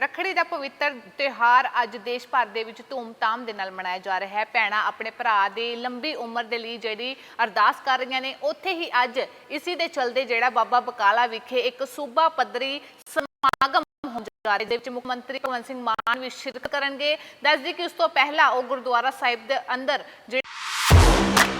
ਰੱਖੜੀ ਦਾ ਪਵਿੱਤਰ ਤਿਉਹਾਰ ਅੱਜ ਦੇਸ਼ ਭਰ ਦੇ ਵਿੱਚ ਧੂਮ-ਧਾਮ ਦੇ ਨਾਲ ਮਨਾਇਆ ਜਾ ਰਿਹਾ ਹੈ ਭੈਣਾਂ ਆਪਣੇ ਭਰਾ ਦੀ ਲੰਬੀ ਉਮਰ ਦੇ ਲਈ ਜਿਹੜੀ ਅਰਦਾਸ ਕਰ ਰਹੀਆਂ ਨੇ, ਉੱਥੇ ਹੀ ਅੱਜ ਇਸੀ ਦੇ ਚਲਦੇ ਜਿਹੜਾ ਬਾਬਾ ਬਕਾਲਾ ਵਿਖੇ ਇੱਕ ਸੂਬਾ ਪੱਧਰੀ ਸਮਾਗਮ ਹੋਣ ਜਾ ਰਿਹਾ ਹੈ। ਦੇ ਵਿੱਚ ਮੁੱਖ ਮੰਤਰੀ ਭਗਵੰਤ ਸਿੰਘ ਮਾਨ ਵੀ ਸ਼ਿਰਕਤ ਕਰਨਗੇ ਦੱਸਦੀ ਕਿ ਉਸ ਤੋਂ ਪਹਿਲਾਂ ਉਹ ਗੁਰਦੁਆਰਾ ਸਾਹਿਬ ਦੇ ਅੰਦਰ ਜਿਹੜੇ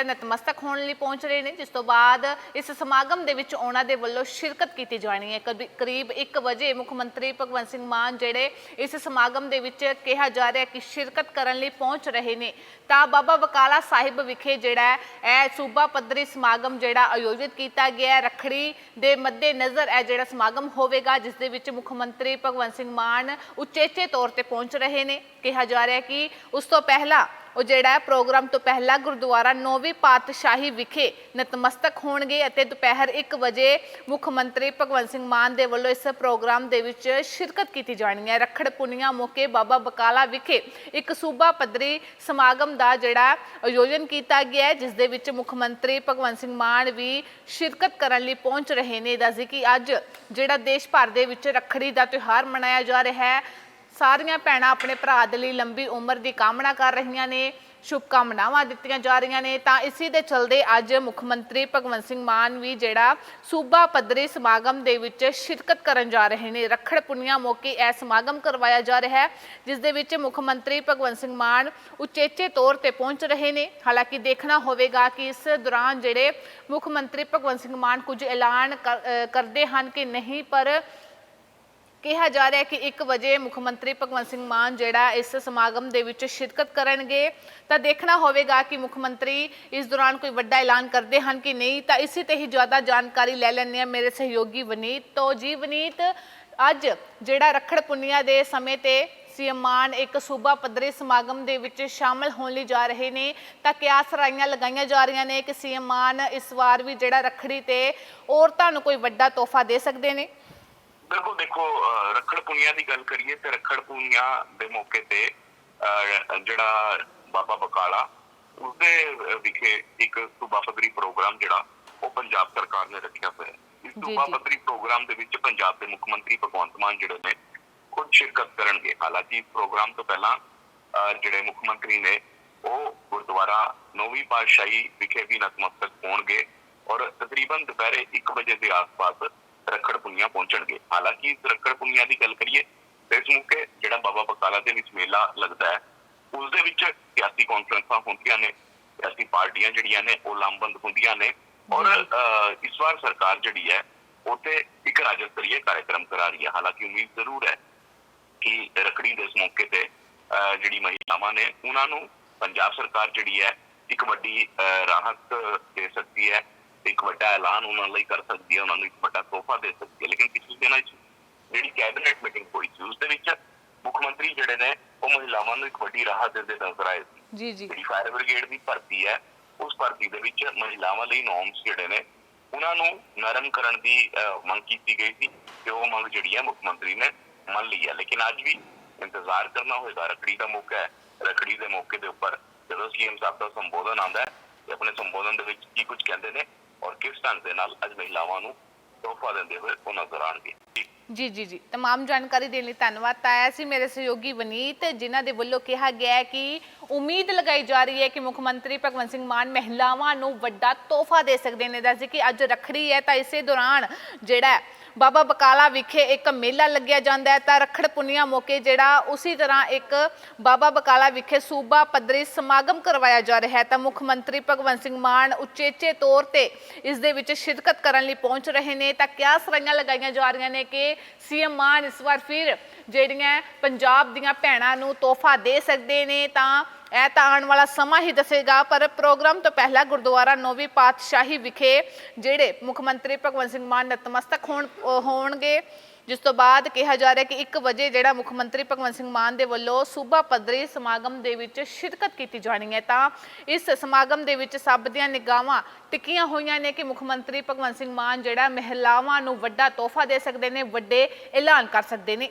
ਇਹ ਨਤਮਸਤਕ ਹੋਣ ਲਈ ਪਹੁੰਚ ਰਹੇ ਨੇ, ਜਿਸ ਤੋਂ ਬਾਅਦ ਇਸ ਸਮਾਗਮ ਦੇ ਵਿੱਚ ਉਹਨਾਂ ਦੇ ਵੱਲੋਂ ਸ਼ਿਰਕਤ ਕੀਤੀ ਜਾਣੀ ਹੈ। ਕਰੀ- ਕਰੀਬ 1 ਵਜੇ ਮੁੱਖ ਮੰਤਰੀ ਭਗਵੰਤ ਸਿੰਘ ਮਾਨ ਜਿਹੜੇ ਇਸ ਸਮਾਗਮ ਦੇ ਵਿੱਚ ਕਿਹਾ ਜਾ ਰਿਹਾ ਕਿ ਸ਼ਿਰਕਤ ਕਰਨ ਲਈ ਪਹੁੰਚ ਰਹੇ ਨੇ, ਤਾਂ ਬਾਬਾ ਬਕਾਲਾ ਸਾਹਿਬ ਵਿਖੇ ਜਿਹੜਾ ਇਹ ਸੂਬਾ ਪੱਧਰੀ ਸਮਾਗਮ ਜਿਹੜਾ ਆਯੋਜਿਤ ਕੀਤਾ ਗਿਆ ਹੈ। ਰੱਖੜੀ ਦੇ ਮੱਦੇ ਨਜ਼ਰ ਇਹ ਜਿਹੜਾ ਸਮਾਗਮ ਹੋਵੇਗਾ, ਜਿਸ ਦੇ ਵਿੱਚ ਮੁੱਖ ਮੰਤਰੀ ਭਗਵੰਤ ਸਿੰਘ ਮਾਨ ਉਚੇਚੇ ਤੌਰ ਤੇ ਪਹੁੰਚ ਰਹੇ ਨੇ। ਕਿਹਾ ਜਾ ਰਿਹਾ ਕਿ ਉਸ ਤੋਂ ਪਹਿਲਾਂ ਉਹ ਜਿਹੜਾ ਹੈ ਪ੍ਰੋਗਰਾਮ ਤੋਂ ਪਹਿਲਾਂ ਗੁਰਦੁਆਰਾ ਨੌਵੀਂ ਪਾਤਸ਼ਾਹੀ ਵਿਖੇ ਨਤਮਸਤਕ ਹੋਣਗੇ ਅਤੇ ਦੁਪਹਿਰ 1 ਵਜੇ ਮੁੱਖ ਮੰਤਰੀ ਭਗਵੰਤ ਸਿੰਘ ਮਾਨ ਦੇ ਵੱਲੋਂ ਇਸ ਪ੍ਰੋਗਰਾਮ ਦੇ ਵਿੱਚ ਸ਼ਿਰਕਤ ਕੀਤੀ ਜਾਣੀ ਹੈ। ਰੱਖੜ ਪੁੰਨੀਆਂ ਮੌਕੇ ਬਾਬਾ ਬਕਾਲਾ ਵਿਖੇ ਇੱਕ ਸੂਬਾ ਪੱਧਰੀ ਸਮਾਗਮ ਦਾ ਜਿਹੜਾ ਆਯੋਜਨ ਕੀਤਾ ਗਿਆ ਹੈ, ਜਿਸ ਦੇ ਵਿੱਚ ਮੁੱਖ ਮੰਤਰੀ ਭਗਵੰਤ ਸਿੰਘ ਮਾਨ ਵੀ ਸ਼ਿਰਕਤ ਕਰਨ ਲਈ ਪਹੁੰਚ ਰਹੇ ਨੇ। ਦੱਸਦੇ ਕਿ ਅੱਜ ਜਿਹੜਾ ਦੇਸ਼ ਭਰ ਦੇ ਵਿੱਚ ਰੱਖੜੀ ਦਾ ਤਿਉਹਾਰ ਮਨਾਇਆ ਜਾ ਰਿਹਾ ਹੈ। ਸਾਰੀਆਂ ਭੈਣਾਂ ਆਪਣੇ ਭਰਾ ਦੇ ਲਈ ਲੰਬੀ ਉਮਰ ਦੀ ਕਾਮਨਾ ਕਰ ਰਹੀਆਂ ਨੇ ਸ਼ੁਭ ਕਾਮਨਾਵਾਂ ਦਿੱਤੀਆਂ ਜਾ ਰਹੀਆਂ ਨੇ। ਤਾਂ ਇਸੇ ਦੇ ਚਲਦੇ ਅੱਜ ਮੁੱਖ ਮੰਤਰੀ ਭਗਵੰਤ ਸਿੰਘ ਮਾਨ ਵੀ ਜਿਹੜਾ ਸੂਬਾ ਪੱਧਰੀ ਸਮਾਗਮ ਦੇ ਵਿੱਚ ਸ਼ਿਰਕਤ ਕਰਨ ਜਾ ਰਹੇ ਨੇ। ਰੱਖੜ ਪੁੰਨੀਆਂ ਮੌਕੇ ਇਹ ਸਮਾਗਮ ਕਰਵਾਇਆ ਜਾ ਰਿਹਾ ਹੈ, ਜਿਸ ਦੇ ਵਿੱਚ ਮੁੱਖ ਮੰਤਰੀ ਭਗਵੰਤ ਸਿੰਘ ਮਾਨ ਉਚੇਚੇ ਤੌਰ ਤੇ ਪਹੁੰਚ ਰਹੇ ਨੇ। ਹਾਲਾਂਕਿ ਦੇਖਣਾ ਹੋਵੇਗਾ ਕਿ ਇਸ ਦੌਰਾਨ ਜਿਹੜੇ ਮੁੱਖ ਮੰਤਰੀ ਭਗਵੰਤ ਸਿੰਘ ਮਾਨ ਕੁਝ ਐਲਾਨ ਕਰ- ਕਰਦੇ ਹਨ ਕਿ ਨਹੀਂ, ਪਰ ਕਿਹਾ ਜਾ ਰਿਹਾ ਹੈ ਕਿ 1 ਵਜੇ ਮੁੱਖ ਮੰਤਰੀ ਭਗਵੰਤ ਸਿੰਘ ਮਾਨ ਜਿਹੜਾ ਇਸ ਸਮਾਗਮ ਦੇ ਵਿੱਚ ਸ਼ਿਰਕਤ ਕਰਨਗੇ। ਤਾਂ ਦੇਖਣਾ ਹੋਵੇਗਾ ਕਿ ਮੁੱਖ ਮੰਤਰੀ ਇਸ ਦੌਰਾਨ ਕੋਈ ਵੱਡਾ ਐਲਾਨ ਕਰਦੇ ਹਨ ਕਿ ਨਹੀਂ। ਤਾਂ ਇਸੇ ਤੇ ਹੀ ਜ਼ਿਆਦਾ ਜਾਣਕਾਰੀ ਲੈ ਲੈਂਦੇ ਆ ਮੇਰੇ ਸਹਿਯੋਗੀ ਵਨੀਤ। ਤੋਂ ਜੀ ਵਨੀਤ, ਅੱਜ ਜਿਹੜਾ ਰੱਖੜ ਪੁੰਨੀਆ ਦੇ ਸਮੇਂ ਤੇ ਸੀਐਮ ਮਾਨ ਇੱਕ ਸੂਬਾ ਪੱਧਰੀ ਸਮਾਗਮ ਦੇ ਵਿੱਚ ਸ਼ਾਮਲ ਹੋਣ ਲਈ ਜਾ ਰਹੇ ਨੇ, ਤਾਂ ਕਿਆ ਸਰਾਈਆਂ ਲਗਾਈਆਂ ਜਾ ਰਹੀਆਂ ਨੇ ਕਿ ਸੀਐਮ ਮਾਨ ਇਸ ਵਾਰ ਵੀ ਜਿਹੜਾ ਰੱਖੜੀ ਤੇ ਔਰਤਾਂ ਨੂੰ ਕੋਈ ਵੱਡਾ ਤੋਹਫਾ ਦੇ ਸਕਦੇ ਨੇ? ਬਿਲਕੁਲ ਦੇਖੋ ਰੱਖੜ ਪੁੰਨੀਆ ਦੀ ਗੱਲ ਕਰੀਏ ਤੇ ਰੱਖੜ ਪੁੰਨੀਆ ਦੇ ਮੌਕੇ ਤੇ ਜਿਹੜਾ ਬਾਬਾ ਬਕਾਲਾ ਉਸਦੇ ਵਿਖੇ ਇੱਕ ਸੂਬਾ ਪੱਧਰੀ ਪ੍ਰੋਗਰਾਮ ਜਿਹੜਾ ਉਹ ਪੰਜਾਬ ਸਰਕਾਰ ਨੇ ਰੱਖਿਆ ਹੋਇਆ ਹੈ ਇਸ ਸੂਬਾ। ਪੱਧਰੀ ਪ੍ਰੋਗਰਾਮ ਦੇ ਵਿੱਚ ਪੰਜਾਬ ਦੇ ਮੁੱਖ ਮੰਤਰੀ ਭਗਵੰਤ ਮਾਨ ਜਿਹੜੇ ਨੇ ਖੁਦ ਸ਼ਿਰਕਤ ਕਰਨਗੇ ਹਾਲਾਂਕਿ ਇਸ ਪ੍ਰੋਗਰਾਮ ਤੋਂ ਪਹਿਲਾਂ ਜਿਹੜੇ ਮੁੱਖ ਮੰਤਰੀ ਨੇ ਉਹ ਗੁਰਦੁਆਰਾ ਨੌਵੀਂ ਪਾਤਸ਼ਾਹੀ ਵਿਖੇ ਵੀ ਨਤਮਸਤਕ ਹੋਣਗੇ ਔਰ ਤਕਰੀਬਨ ਦੁਪਹਿਰੇ 1 ਵਜੇ ਦੇ ਆਸ-ਪਾਸ ਰੱਖੜ ਪੁੰਨੀਆ ਪਹੁੰਚਣਗੇ। ਹਾਲਾਂਕਿ ਇਸ ਰੱਖੜ ਪੁੰਨੀਆ ਦੀ ਗੱਲ ਕਰੀਏ ਤੇ ਇਸ ਮੌਕੇ ਜਿਹੜਾ ਬਾਬਾ ਬਕਾਲਾ ਦੇ ਵਿੱਚ ਮੇਲਾ ਲੱਗਦਾ ਹੈ ਉਸ ਦੇ ਵਿੱਚ ਸਿਆਸੀ ਕਾਨਫਰੰਸਾਂ ਹੁੰਦੀਆਂ ਨੇ ਸਿਆਸੀ ਪਾਰਟੀਆਂ ਜਿਹੜੀਆਂ ਨੇ ਉਹ ਲਾਮਬੰਦ ਹੁੰਦੀਆਂ ਨੇ ਔਰ ਇਸ ਵਾਰ ਸਰਕਾਰ ਜਿਹੜੀ ਹੈ ਉੱਥੇ ਇੱਕ ਰਾਜ ਸਤਰੀय ਕਾਰਜਕ੍ਰਮ ਕਰਾ ਰਹੀ ਹੈ। ਹਾਲਾਂਕਿ ਉਮੀਦ ਜ਼ਰੂਰ ਹੈ ਕਿ ਰੱਖੜੀ ਦੇ ਇਸ ਮੌਕੇ ਤੇ ਜਿਹੜੀ ਮਹਿਲਾਵਾਂ ਨੇ ਉਹਨਾਂ ਨੂੰ ਪੰਜਾਬ ਸਰਕਾਰ ਜਿਹੜੀ ਹੈ ਇੱਕ ਵੱਡੀ ਰਾਹਤ ਦੇ ਸਕਦੀ ਹੈ। ਇੱਕ ਵੱਡਾ ਐਲਾਨ ਉਹਨਾਂ ਲਈ ਕਰ ਸਕਦੀ ਹੈ ਉਹਨਾਂ ਨੂੰ ਇੱਕ ਵੱਡਾ ਤੋਹਫਾ ਦੇ ਸਕਦੀ ਹੈ। ਲੇਕਿਨ ਪਿਛਲੇ ਦਿਨਾਂ ਵਿੱਚ ਜਿਹੜੀ ਕੈਬਨਿਟ ਮੀਟਿੰਗ ਹੋਈ ਸੀ ਉਸ ਦੇ ਵਿੱਚ ਮੁੱਖ ਮੰਤਰੀ ਜਿਹੜੇ ਨੇ ਉਹ ਮਹਿਲਾਵਾਂ ਨੂੰ ਇੱਕ ਵੱਡੀ ਰਾਹਤ ਦਿੰਦੇ ਨਜ਼ਰ ਆਏ ਸੀ। ਜੀ ਜੀ। ਜਿਹੜੀ ਫਾਇਰ ਬ੍ਰਿਗੇਡ ਦੀ ਭਰਤੀ ਹੈ ਉਸ ਭਰਤੀ ਦੇ ਵਿੱਚ ਮਹਿਲਾਵਾਂ ਲਈ ਨੋਰਮਸ ਜਿਹੜੇ ਨੇ ਉਹਨਾਂ ਨੂੰ ਨਰਮ ਕਰਨ ਦੀ ਮੰਗ ਕੀਤੀ ਗਈ ਸੀ ਤੇ ਉਹ ਮੰਗ ਜਿਹੜੀ ਹੈ ਮੁੱਖ ਮੰਤਰੀ ਨੇ ਮੰਨ ਲਈ ਹੈ। ਲੇਕਿਨ ਅੱਜ ਵੀ ਇੰਤਜ਼ਾਰ ਕਰਨਾ ਹੋਏਗਾ। ਰੱਖੜੀ ਦਾ ਮੌਕਾ ਹੈ। ਰੱਖੜੀ ਦੇ ਮੌਕੇ ਦੇ ਉੱਪਰ ਜਦੋਂ ਸੀਐਮ ਸਾਹਿਬ ਦਾ ਸੰਬੋਧਨ ਆਉਂਦਾ ਹੈ ਤੇ ਆਪਣੇ ਸੰਬੋਧਨ ਦੇ ਵਿੱਚ ਕੀ ਕੁਝ ਕਹਿੰਦੇ ਨੇ ਔਰ ਕਿਸ ਢੰਗ ਦੇ ਨਾਲ ਅੱਜ ਮਹਿਲਾਵਾਂ ਨੂੰ ਤੋਹਫਾ ਦਿੰਦੇ ਹੋਏ ਉਹ ਨਜ਼ਰ ਆਉਣਗੇ ਜੀ ਜੀ ਜੀ ਜੀ तमाम ਜਾਣਕਾਰੀ ਦੇਣ ਲਈ ਧੰਨਵਾਦ ਤਾਂ ਆਇਆ ਸੀ ਮੇਰੇ ਸਹਿਯੋਗੀ ਵਨੀਤ ਜਿਨ੍ਹਾਂ ਦੇ ਵੱਲੋਂ ਕਿਹਾ ਗਿਆ ਹੈ ਕਿ ਉਮੀਦ ਲਗਾਈ ਜਾ ਰਹੀ ਹੈ ਕਿ ਮੁੱਖ ਮੰਤਰੀ ਭਗਵੰਤ ਸਿੰਘ ਮਾਨ ਮਹਿਲਾਵਾਂ ਨੂੰ ਵੱਡਾ ਤੋਹਫਾ ਦੇ ਸਕਦੇ ਨੇ। ਦੱਸਦੇ ਕਿ ਅੱਜ ਰੱਖੜੀ ਹੈ ਤਾਂ ਇਸੇ ਦੌਰਾਨ ਜਿਹੜਾ ਬਾਬਾ ਬਕਾਲਾ ਵਿਖੇ ਇੱਕ ਮੇਲਾ ਲੱਗਿਆ ਜਾਂਦਾ ਹੈ। ਤਾਂ ਰੱਖੜ ਪੁੰਨੀਆ ਮੌਕੇ ਜਿਹੜਾ ਉਸੇ ਤਰ੍ਹਾਂ ਇੱਕ ਬਾਬਾ ਬਕਾਲਾ ਵਿਖੇ ਸੂਬਾ ਪੱਧਰੀ ਸਮਾਗਮ ਕਰਵਾਇਆ ਜਾ ਰਿਹਾ ਹੈ। ਤਾਂ ਮੁੱਖ ਮੰਤਰੀ ਭਗਵੰਤ ਸਿੰਘ ਮਾਨ ਉਚੇਚੇ ਤੌਰ ਤੇ ਇਸ ਦੇ ਵਿੱਚ ਸ਼ਿਰਕਤ ਕਰਨ ਲਈ ਪਹੁੰਚ ਰਹੇ ਨੇ। ਤਾਂ ਕਿਆ ਸਰਾਈਆਂ ਲਗਾਈਆਂ ਜਾ ਰਹੀਆਂ ਨੇ ਕਿ ਸੀਐਮ ਮਾਨ ਇਸ ਵਾਰ ਫਿਰ ਜਿਹੜੀਆਂ ਪੰਜਾਬ ਦੀਆਂ ਭੈਣਾਂ ਨੂੰ ਤੋਹਫਾ ਦੇ ਸਕਦੇ ਨੇ ਤਾਂ ਇਹ ਤਾਂ ਆਉਣ ਵਾਲਾ ਸਮਾਂ ਹੀ ਦੱਸੇਗਾ, ਪਰ ਪ੍ਰੋਗਰਾਮ ਤੋਂ ਪਹਿਲਾਂ ਗੁਰਦੁਆਰਾ ਨੌਵੀਂ ਪਾਤਸ਼ਾਹੀ ਵਿਖੇ ਜਿਹੜੇ ਮੁੱਖ ਮੰਤਰੀ ਭਗਵੰਤ ਸਿੰਘ ਮਾਨ ਨਤਮਸਤਕ ਹੋਣ ਹੋਣਗੇ, ਜਿਸ ਤੋਂ ਬਾਅਦ ਕਿਹਾ ਜਾ ਰਿਹਾ ਕਿ 1 ਵਜੇ ਜਿਹੜਾ ਮੁੱਖ ਮੰਤਰੀ ਭਗਵੰਤ ਸਿੰਘ ਮਾਨ ਦੇ ਵੱਲੋਂ ਸੂਬਾ ਪੱਧਰੀ ਸਮਾਗਮ ਦੇ ਵਿੱਚ ਸ਼ਿਰਕਤ ਕੀਤੀ ਜਾਣੀ ਹੈ। ਤਾਂ ਇਸ ਸਮਾਗਮ ਦੇ ਵਿੱਚ ਸਭ ਦੀਆਂ ਨਿਗਾਹਾਂ ਟਿਕੀਆਂ ਹੋਈਆਂ ਨੇ ਕਿ ਮੁੱਖ ਮੰਤਰੀ ਭਗਵੰਤ ਸਿੰਘ ਮਾਨ ਜਿਹੜਾ ਮਹਿਲਾਵਾਂ ਨੂੰ ਵੱਡਾ ਤੋਹਫਾ ਦੇ ਸਕਦੇ ਨੇ, ਵੱਡੇ ਐਲਾਨ ਕਰ ਸਕਦੇ ਨੇ।